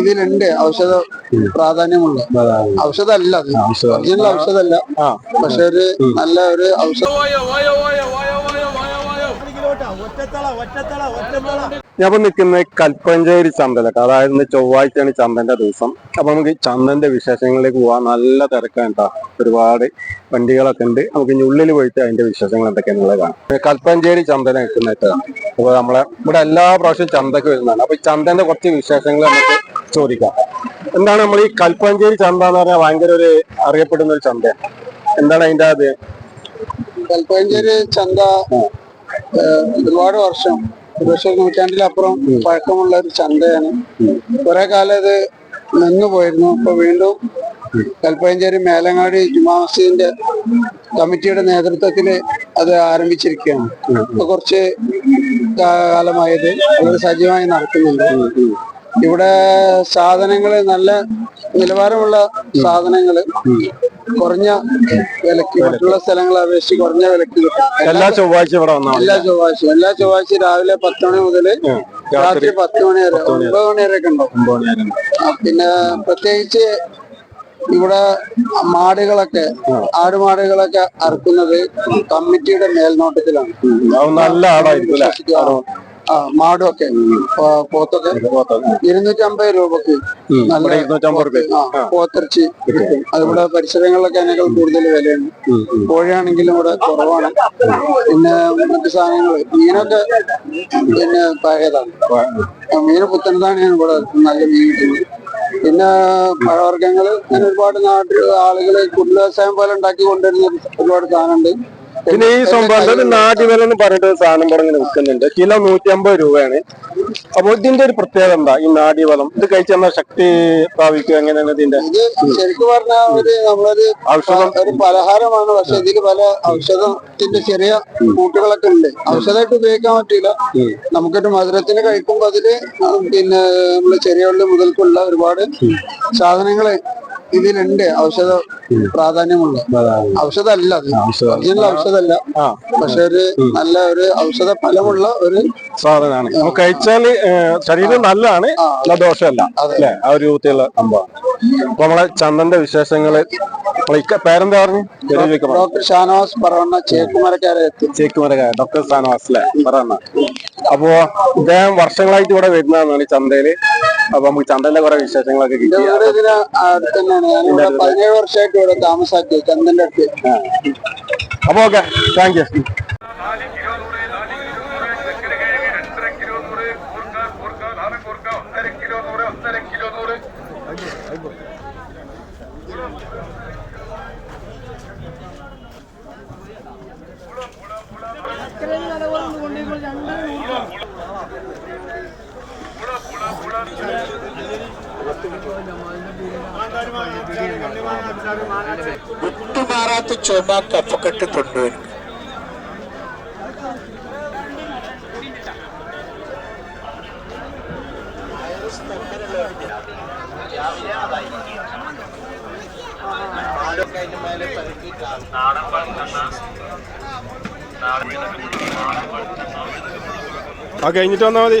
ഇതിലുണ്ട്. ഔഷധ പ്രാധാന്യമുള്ള. ഔഷധമല്ല അത്. ഒറിജിനൽ ഔഷധമല്ല. പക്ഷെ ഒരു നല്ല ഒരു ഔഷധ ഞാൻ ഇപ്പൊ നിൽക്കുന്നത് കൽപ്പഞ്ചേരി ചന്തലൊക്കെ അതായത് ചൊവ്വാഴ്ചയാണ് ചന്തന്റെ ദിവസം. അപ്പൊ നമുക്ക് ചന്തന്റെ വിശേഷങ്ങളിലേക്ക് പോവാൻ നല്ല തിരക്കാണ് കേട്ടോ. ഒരുപാട് വണ്ടികളൊക്കെ ഉണ്ട്. നമുക്ക് ഇനി ഉള്ളിൽ പോയിട്ട് അതിന്റെ വിശേഷങ്ങൾ എന്തൊക്കെയാണെന്നുള്ളത് കാണാം. കൽപ്പഞ്ചേരി ചന്തന നിൽക്കുന്നത് അപ്പൊ നമ്മളെ ഇവിടെ എല്ലാ പ്രാവശ്യവും ചന്തക്ക് വരുന്നതാണ്. അപ്പൊ ചന്ദന്റെ ചന്തന്റെ കുറച്ച് വിശേഷങ്ങൾ നമുക്ക് ചോദിക്കാം. എന്താണ് നമ്മൾ ഈ കൽപ്പഞ്ചേരി ചന്ത എന്ന് പറഞ്ഞാൽ ഭയങ്കര ഒരു അറിയപ്പെടുന്ന ഒരു ചന്തയാണ് എന്താണ് അതിന്റെ അത്? കൽപ്പഞ്ചേരി ചന്ത ഒരുപാട് വർഷം ഒരുപക്ഷെ നൂറ്റാണ്ടിലപ്പുറം പഴക്കമുള്ള ഒരു ചന്തയാണ്. കുറെ കാലം ഇത് നിന്നുപോയിരുന്നു ഇപ്പൊ വീണ്ടും കൽപ്പഞ്ചേരി മേലങ്ങാടി ജുമാ മസ്ജിദിന്റെ കമ്മിറ്റിയുടെ നേതൃത്വത്തിൽ അത് ആരംഭിച്ചിരിക്കുകയാണ്. കുറച്ച് കാലമായത് വളരെ സജീവമായി നടക്കുന്നുണ്ട്. ഇവിടെ സാധനങ്ങൾ നല്ല നിലവാരമുള്ള സാധനങ്ങൾ കുറഞ്ഞ വിലക്ക് മറ്റുള്ള സ്ഥലങ്ങളെ അപേക്ഷിച്ച് കുറഞ്ഞ വിലക്ക് കിട്ടും. എല്ലാ ചൊവ്വാഴ്ച ഇവിടെ എല്ലാ ചൊവ്വാഴ്ച എല്ലാ ചൊവ്വാഴ്ച രാവിലെ പത്ത് മണി മുതൽ രാത്രി പത്ത് മണി വരെ ഒമ്പത് മണി വരെ. ഒക്കെ ഉണ്ടാവും. പിന്നെ പ്രത്യേകിച്ച് ഇവിടെ മാടുകളൊക്കെ ആടുമാടുകളൊക്കെ അറുക്കുന്നത് കമ്മിറ്റിയുടെ മേൽനോട്ടത്തിലാണ്. നല്ല ആടായിരിക്കും ആ മാടൊക്കെ. പോത്തൊക്കെ. ഇരുന്നൂറ്റി അമ്പത് രൂപക്ക്. നല്ല ഇരുന്നൂറ്റമ്പത് പോത്തിറച്ചി. അതിവിടെ പരിസരങ്ങളിലൊക്കെ അതിനേക്കാൾ കൂടുതൽ വിലയാണ്. കോഴിയാണെങ്കിലും ഇവിടെ കുറവാണ്. പിന്നെ മറ്റു സാധനങ്ങൾ മീനൊക്കെ പിന്നെ പഴയതാണ്. മീൻ മീന് പുത്തനത്താണ് ഇവിടെ നല്ല മീൻ കിട്ടുന്നത്. പിന്നെ പഴവർഗങ്ങൾ അങ്ങനെ ഒരുപാട് നാട്ടിൽ ആളുകൾ കുടിൽ വ്യവസായം പോലെ ഉണ്ടാക്കി കൊണ്ടുവരുന്ന ഒരുപാട് സാധനമുണ്ട്. പിന്നെ ഈ സംഭവം ഇത് നാട്ടുവില എന്ന് പറഞ്ഞിട്ട് സാധനം പറഞ്ഞ് നിൽക്കുന്നുണ്ട്. കിലോ നൂറ്റി അമ്പത് രൂപയാണ്. അപ്പൊ ഇതിന്റെ ഒരു പ്രത്യേകത എന്താ? ഈ നാടിവളം ഇത് കഴിച്ചാൽ ശക്തി പ്രാപിക്കുക എങ്ങനെയാണ് ഇതിന്റെ ഇത് ശരിക്കും പറഞ്ഞാൽ ഒരു നമ്മളൊരു ഔഷധം. ഒരു പലഹാരമാണ്. പക്ഷെ ഇതിൽ പല ഔഷധത്തിന്റെ ചെറിയ കൂട്ടുകളൊക്കെ ഉണ്ട്. ഔഷധമായിട്ട് ഉപയോഗിക്കാൻ പറ്റില്ല നമുക്കൊരു മധുരത്തിന് കഴിക്കുമ്പോൾ അതിൽ പിന്നെ നമ്മൾ ചെറിയ ഉള്ളി മുതൽക്കുള്ള ഒരുപാട് സാധനങ്ങൾ ഇതിലുണ്ട്. ഔഷധ പ്രാധാന്യമുള്ള. ഔഷധമല്ല അത്. ഒറിജിനൽ ഔഷധമല്ല. പക്ഷെ ഒരു നല്ല ഒരു ഔഷധ ഫലമുള്ള ഒരു സാധനമാണ്. കഴിച്ചാൽ ശരീരം നല്ലതാണ്. നല്ല ദോഷമല്ല. അതല്ലേ ആ ഒരു രൂപത്തിലുള്ള സംഭവമാണ് അപ്പൊ നമ്മളെ ചന്ദന്റെ വിശേഷങ്ങൾ പേരെന്താ പറഞ്ഞു? ഡോക്ടർ ഷാനവാസ് പറവണ്ണ ചേക്കുമരക്കാരെ ചേക്കുമരക്കാര ചേക്കുമരക ഡോക്ടർ ഷാനവാസ് അല്ലേ? പറയുന്ന അപ്പോ ഇദ്ദേഹം വർഷങ്ങളായിട്ട് ഇവിടെ വരുന്നതാണ് ഈ ചന്തയിൽ. അപ്പൊ നമുക്ക് ചന്തന്റെ കുറെ വിശേഷങ്ങളൊക്കെ കിട്ടി. ഇവിടെ പതിനേഴ് വർഷമായിട്ട് ഇവിടെ താമസാക്കി ചന്ദന്റെ അടുത്ത്. അപ്പൊ ഓക്കെ താങ്ക് യു നാല് കിലോ വിട്ടുമാറാത്ത ചുമ കഫക്കെട്ട് തൊണ്ടുവരും ആ കഴിഞ്ഞിട്ട് വന്നാ മതി.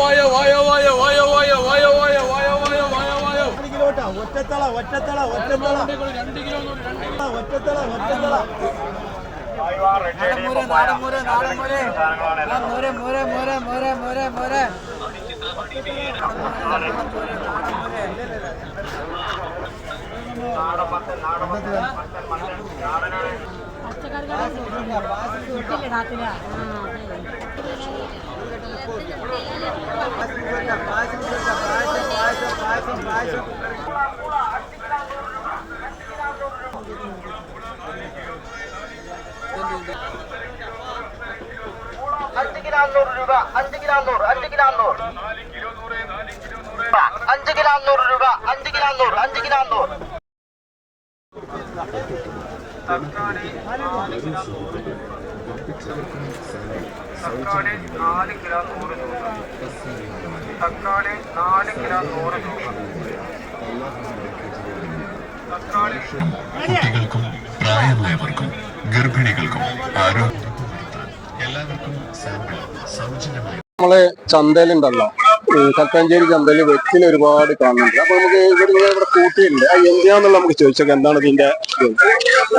வாயோ வாயோ வாயோ வாயோ வாயோ வாயோ வாயோ வாயோ வாயோ வாயோ வாயோ கிலோட்டா ஒற்றத்தல ஒற்றத்தல ஒற்றத்தல ரெண்டு கிலோ ஒற்றத்தல ஒற்றத்தல பச்சை கருகாசி അഞ്ഞൂറ് രൂപ. അഞ്ച് കിലോ അഞ്ഞൂറ്. അഞ്ച് കിലോ അഞ്ഞൂറ്. അഞ്ച് കിലോ അഞ്ഞൂറ് രൂപ. അഞ്ച് കിലോ അഞ്ഞൂറ്. അഞ്ച് കിലോ അഞ്ഞൂറ്. തക്കാളി നാല് കിലോ നൂറ് രൂപ. തക്കാളി നാല് കിലോ നൂറ് രൂപ. തക്കാളി കുട്ടികൾക്കും പ്രായമായവർക്കും ഗർഭിണികൾക്കും ആരോഗ്യം എല്ലാവർക്കും സാമ്പിൾ സൗജന്യമായി നമ്മളെ ചന്തയിലുണ്ടല്ലോ. കൽപ്പഞ്ചേരി ചന്തയിൽ വെറ്റിൽ ഒരുപാട് കാണുന്നുണ്ട്. അപ്പൊ നമുക്ക് ഇവിടെ ഇങ്ങനെ ഇവിടെ കൂട്ടിയിട്ടുണ്ട്. അത് എന്തിനാന്നുള്ള നമുക്ക് ചോദിച്ചൊക്കെ. എന്താണ് ഇതിന്റെ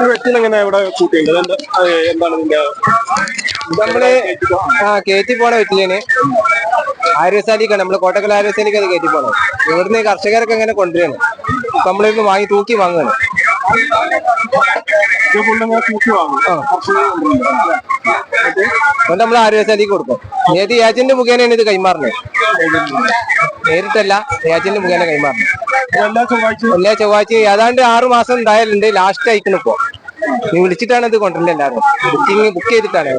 വെറ്റിൽ എങ്ങനെ ഇവിടെ കൂട്ടിയിട്ടുണ്ട്? എന്താണ് ഇതിന്റെ നമ്മൾ ആ കയറ്റി പോണ വെറ്റിലേന് ആര്യസാലിക്കാണ് നമ്മൾ കോട്ടക്കൽ ആര്യസാലിക്ക് അത് കയറ്റി പോണം ഇവിടുന്ന് കർഷകരൊക്കെ എങ്ങനെ കൊണ്ടുവരുന്നു നമ്മളിന്ന് വാങ്ങി തൂക്കി വാങ്ങുകയാണ് അതുകൊണ്ട് നമ്മൾ ആര്യസാലിക്ക് കൊടുക്കും. ഏത് ഏജന്റ് മുഖേനയാണ് ഇത് കൈമാറുന്നത്. നേരിട്ടല്ല ഏജന്റ് മുഖേന കൈമാറുന്നത്. എല്ലാ ചൊവ്വാഴ്ച ഏതാണ്ട് ആറു മാസം ഉണ്ടായാലുണ്ട് ലാസ്റ്റ് അയക്കണം ഇപ്പോ. നീ വിളിച്ചിട്ടാണ് ഇത് കൊണ്ടുവരൽ എല്ലാവരും. ബുക്കിംഗ് ബുക്ക് ചെയ്തിട്ടാണ്.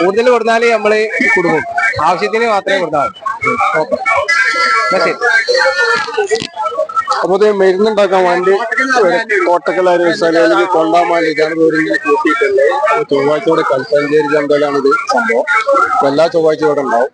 കൂടുതൽ കൊടുത്താൽ നമ്മൾ കൊടുക്കും. ആവശ്യത്തിന് മാത്രമേ കൊടുത്താൽ ഓക്കെ. ശരി. അപ്പൊ മരുന്നുണ്ടാക്കാൻ വേണ്ടി കോട്ടക്കൽ അരുവിശാലയിലേക്ക് കൊണ്ടാൻ വേണ്ടിയിട്ടാണ് കൂട്ടിയിട്ടുള്ളത് ചൊവ്വാഴ്ചയോടെ കൽപ്പഞ്ചേരി ചന്തയിലാണ് ഇത്. സംഭവം എല്ലാ ചൊവ്വാഴ്ചയോടെ ഉണ്ടാവും.